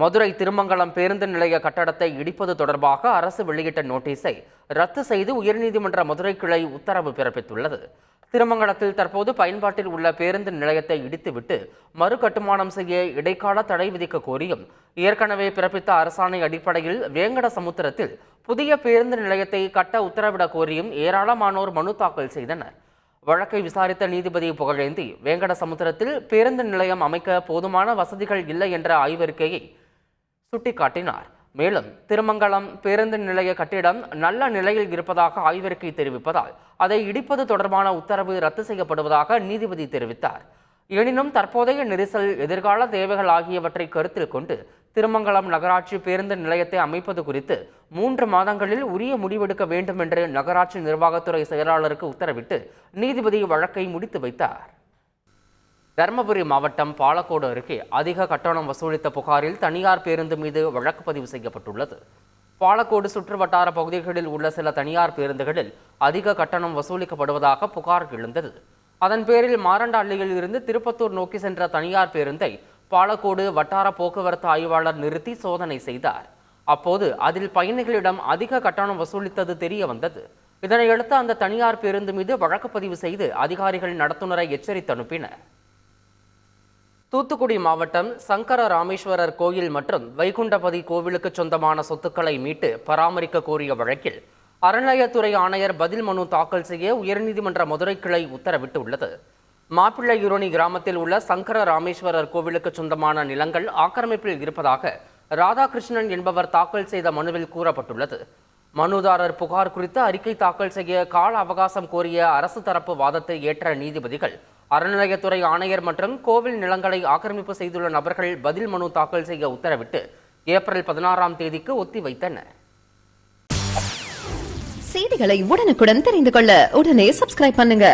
மதுரை திருமங்கலம் பேருந்து நிலைய கட்டடத்தை இடிப்பது தொடர்பாக அரசு வெளியிட்ட நோட்டீஸை ரத்து செய்து உயர்நீதிமன்ற மதுரை கிளை உத்தரவு பிறப்பித்துள்ளது. திருமங்கலத்தில் தற்போது பயன்பாட்டில் உள்ள பேருந்து நிலையத்தை இடித்துவிட்டு மறு கட்டுமானம் செய்ய இடைக்கால தடை விதிக்க கோரியும் ஏற்கனவே பிறப்பித்த அரசாணை அடிப்படையில் வேங்கட சமுத்திரத்தில் புதிய பேருந்து நிலையத்தை கட்ட உத்தரவிட கோரியும் ஏராளமானோர் மனு தாக்கல் செய்தனர். வழக்கை விசாரித்த நீதிபதி புகழேந்தி வேங்கட சமுத்திரத்தில் பேருந்து நிலையம் அமைக்க போதுமான வசதிகள் இல்லை என்ற ஆய்வறிக்கையை சுட்டிக்காட்டினார். மேலும் திருமங்கலம் பேருந்து நிலைய கட்டிடம் நல்ல நிலையில் இருப்பதாக ஆய்வறிக்கை தெரிவிப்பதால் அதை இடிப்பது தொடர்பான உத்தரவு ரத்து செய்யப்படுவதாக நீதிபதி தெரிவித்தார். எனினும் தற்போதைய நெரிசல் எதிர்கால தேவைகள் ஆகியவற்றை கருத்தில் கொண்டு திருமங்கலம் நகராட்சி பேருந்து நிலையத்தை அமைப்பது குறித்து மூன்று மாதங்களில் உரிய முடிவெடுக்க வேண்டும் என்று நகராட்சி நிர்வாகத்துறை செயலாளருக்கு உத்தரவிட்டு நீதிபதி வழக்கை முடித்து வைத்தார். தருமபுரி மாவட்டம் பாலக்கோடு அருகே அதிக கட்டணம் வசூலித்த புகாரில் தனியார் பேருந்து மீது வழக்கு பதிவு செய்யப்பட்டுள்ளது. பாலக்கோடு சுற்றுவட்டார பகுதிகளில் உள்ள சில தனியார் பேருந்துகளில் அதிக கட்டணம் வசூலிக்கப்படுவதாக புகார் எழுந்தது. அதன் பேரில் மாரண்டாள்ளியில் இருந்து திருப்பத்தூர் நோக்கி சென்ற தனியார் பேருந்தை பாலக்கோடு வட்டார போக்குவரத்து ஆய்வாளர் நிறுத்தி சோதனை செய்தார். அப்போது அதில் பயணிகளிடம் அதிக கட்டணம் வசூலித்தது தெரிய வந்தது. இதனையடுத்து அந்த தனியார் பேருந்து மீது வழக்கு பதிவு செய்து அதிகாரிகள் நடத்துனரை எச்சரித்து அனுப்பினர். தூத்துக்குடி மாவட்டம் சங்கர ராமேஸ்வரர் கோயில் மற்றும் வைகுண்டபதி கோவிலுக்கு சொந்தமான சொத்துக்களை மீட்டு பராமரிக்க கோரிய வழக்கில் அறநிலையத்துறை ஆணையர் பதில் மனு தாக்கல் செய்ய உயர்நீதிமன்ற மதுரை கிளை உத்தரவிட்டுள்ளது. மாப்பிள்ளையுரணி கிராமத்தில் உள்ள சங்கர ராமேஸ்வரர் கோவிலுக்கு சொந்தமான நிலங்கள் ஆக்கிரமிப்பில் இருப்பதாக ராதாகிருஷ்ணன் என்பவர் தாக்கல் செய்த மனுவில் கூறப்பட்டுள்ளது. மனுதாரர் புகார் குறித்து அறிக்கை தாக்கல் செய்ய கால அவகாசம் கோரிய அரசு தரப்பு வாதத்தை ஏற்ற நீதிபதிகள் அறநிலையத்துறை ஆணையர் மற்றும் கோவில் நிலங்களை ஆக்கிரமிப்பு செய்துள்ள நபர்கள் பதில் மனு தாக்கல் செய்ய உத்தரவிட்டு ஏப்ரல் பதினாறாம் தேதிக்கு ஒத்திவைத்தனர். செய்திகளை உடனுக்குடன் தெரிந்து கொள்ள உடனே சப்ஸ்கிரைப் பண்ணுங்க.